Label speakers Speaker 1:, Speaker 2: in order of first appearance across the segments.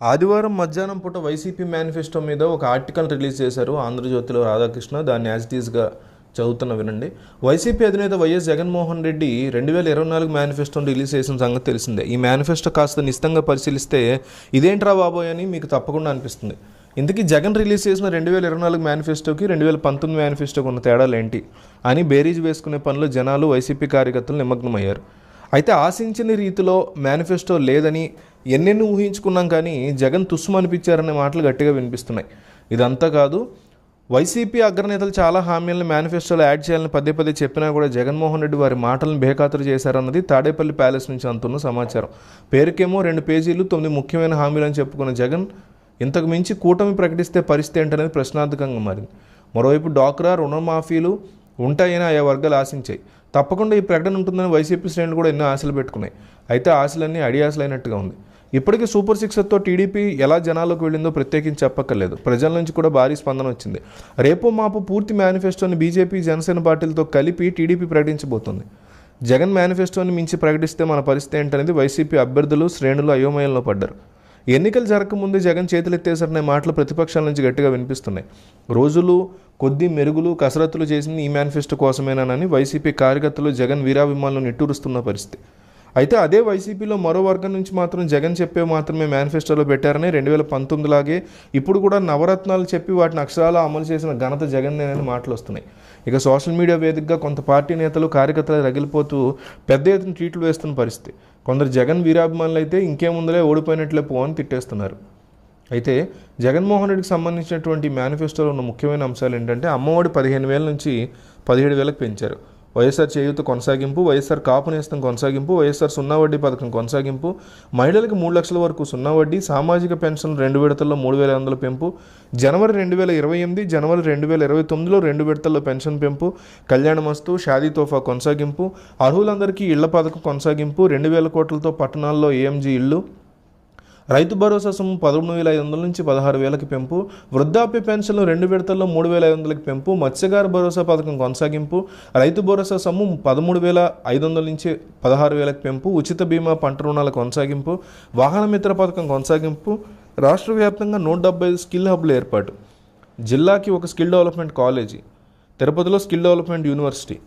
Speaker 1: ఆదివారం మధ్యాహ్నం పూట వైసీపీ మేనిఫెస్టో మీద ఒక ఆర్టికల్ రిలీజ్ చేశారు ఆంధ్రజ్యోతిలో రాధాకృష్ణ. దాన్ని యాజ్ టీజ్గా చదువుతున్న వినండి. వైసీపీ అధినేత వైఎస్ జగన్మోహన్ రెడ్డి రెండు వేల ఇరవై నాలుగు మేనిఫెస్టోను రిలీజ్ చేసిన సంగతి తెలిసిందే. ఈ మేనిఫెస్టో కాస్త నిశ్చితంగా పరిశీలిస్తే ఇదేంట్రా బాబోయ్ అని మీకు తప్పకుండా అనిపిస్తుంది. ఇంతకీ జగన్ రిలీజ్ చేసిన రెండు వేల ఇరవై నాలుగు మేనిఫెస్టోకి రెండు వేల పంతొమ్మిది మేనిఫెస్టోకి ఉన్న తేడాలు ఏంటి అని బేరీజ్ వేసుకునే పనిలో జనాలు వైసీపీ కార్యకర్తలు నిమగ్నమయ్యారు. అయితే ఆశించిన రీతిలో మేనిఫెస్టో లేదని ఎన్నెన్ని ఊహించుకున్నాం కానీ జగన్ తుస్సుమనిపించారనే మాటలు గట్టిగా వినిపిస్తున్నాయి. ఇదంతా కాదు వైసీపీ అగ్రనేతలు చాలా హామీలను మేనిఫెస్టోలో యాడ్ చేయాలని పదే పదే చెప్పినా కూడా జగన్మోహన్ రెడ్డి వారి మాటలను బేఖాతరు చేశారన్నది తాడేపల్లి ప్యాలెస్ నుంచి అంతున్న సమాచారం. పేరుకేమో రెండు పేజీలు తొమ్మిది ముఖ్యమైన హామీలు అని చెప్పుకున్న జగన్ ఇంతకు మించి కూటమి ప్రకటిస్తే పరిస్థితి ఏంటనేది ప్రశ్నార్థకంగా మారింది. మరోవైపు డాక్రా రుణమాఫీలు ఉంటాయని ఆయా వర్గాలు ఆశించాయి. తప్పకుండా ఈ ప్రకటన ఉంటుందని వైసీపీ శ్రేణులు కూడా ఎన్నో ఆశలు పెట్టుకున్నాయి. అయితే ఆశలన్నీ అడియాసలైనట్టుగా ఉంది. ఇప్పటికీ సూపర్ సిక్స్తో టీడీపీ ఎలా జనాల్లోకి వెళ్ళిందో ప్రత్యేకించి చెప్పక్కర్లేదు. ప్రజల నుంచి కూడా భారీ స్పందన వచ్చింది. రేపు మాపు పూర్తి మేనిఫెస్టోని బీజేపీ జనసేన పార్టీలతో కలిపి టీడీపీ ప్రకటించబోతుంది. జగన్ మేనిఫెస్టోని మించి ప్రకటిస్తే మన పరిస్థితి ఏంటనేది వైసీపీ అభ్యర్థులు శ్రేణులు అయోమయంలో పడ్డారు. ఎన్నికలు జరగకముందే జగన్ చేతులెత్తేసారనే మాటలు ప్రతిపక్షాల నుంచి గట్టిగా వినిపిస్తున్నాయి. రోజులు కొద్ది మెరుగులు కసరత్తులు చేసింది ఈ మేనిఫెస్టో కోసమేనని వైసీపీ కార్యకర్తలు జగన్ వీరాభిమానులు నిట్టూరుస్తున్న పరిస్థితి. అయితే అదే వైసీపీలో మరో వర్గం నుంచి మాత్రం జగన్ చెప్పే మాత్రమే మేనిఫెస్టోలో పెట్టారని రెండు వేల పంతొమ్మిదిలాగే ఇప్పుడు కూడా నవరత్నాలు చెప్పి వాటిని అక్షరాలు అమలు చేసిన ఘనత జగన్నేనని మాటలు వస్తున్నాయి. ఇక సోషల్ మీడియా వేదికగా కొంత పార్టీ నేతలు కార్యకర్తలు రగిలిపోతూ పెద్ద ఎత్తున ట్వీట్లు వేస్తున్న పరిస్థితి. కొందరు జగన్ వీరాభిమానులు అయితే ఇంకేముందులే ఓడిపోయినట్లే పో అని తిట్టేస్తున్నారు. అయితే జగన్మోహన్ రెడ్డికి సంబంధించినటువంటి మేనిఫెస్టోలో ఉన్న ముఖ్యమైన అంశాలు ఏంటంటే అమ్మఒడి పదిహేను వేల నుంచి పదిహేడు వేలకు పెంచారు. వైఎస్ఆర్ చేయూత కొనసాగింపు వైఎస్ఆర్ కాపు నేస్తం కొనసాగింపు వైఎస్ఆర్ సున్నా వడ్డీ పథకం కొనసాగింపు మహిళలకు మూడు లక్షల వరకు సున్నా వడ్డీ సామాజిక పెన్షన్ రెండు విడతల్లో మూడు వేల వందల పెంపు జనవరి రెండు వేల ఇరవై ఎనిమిది జనవరి రెండు వేల ఇరవై తొమ్మిదిలో రెండు విడతల్లో పెన్షన్ పెంపు కళ్యాణమస్తు షాదీ తోఫా కొనసాగింపు అర్హులందరికీ ఇళ్ళ పథకం కొనసాగింపు రెండు వేల కోట్లతో పట్టణాల్లో ఏఎంజీ ఇళ్ళు రైతు భరోసా సొమ్ము పదమూడు వేల ఐదు వందల నుంచి పదహారు వేలకు పెంపు వృద్ధాప్య పెన్షన్లు రెండు విడతల్లో మూడు వేల ఐదు వందలకు పెంపు మత్స్యకార భరోసా పథకం కొనసాగింపు రైతు భరోసా సొమ్ము పదమూడు వేల ఐదు వందల నుంచి పదహారు వేలకు పెంపు ఉచిత బీమా పంట రుణాల కొనసాగింపు వాహన మిత్ర పథకం కొనసాగింపు రాష్ట్ర వ్యాప్తంగా నూట డెబ్బై ఐదు స్కిల్ హబ్ల ఏర్పాటు. జిల్లాకి ఒక స్కిల్ డెవలప్మెంట్ కాలేజీ తిరుపతిలో స్కిల్ డెవలప్మెంట్ యూనివర్సిటీ.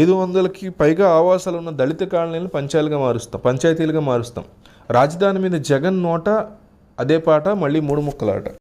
Speaker 1: ఐదు వందలకి పైగా ఆవాసాలు ఉన్న దళిత కాలనీలను పంచాయతీలుగా మారుస్తాం పంచాయతీలుగా మారుస్తాం. రాజధాని మీద జగన్ నోట అదే పాట మళ్ళీ మూడు ముక్కలాట.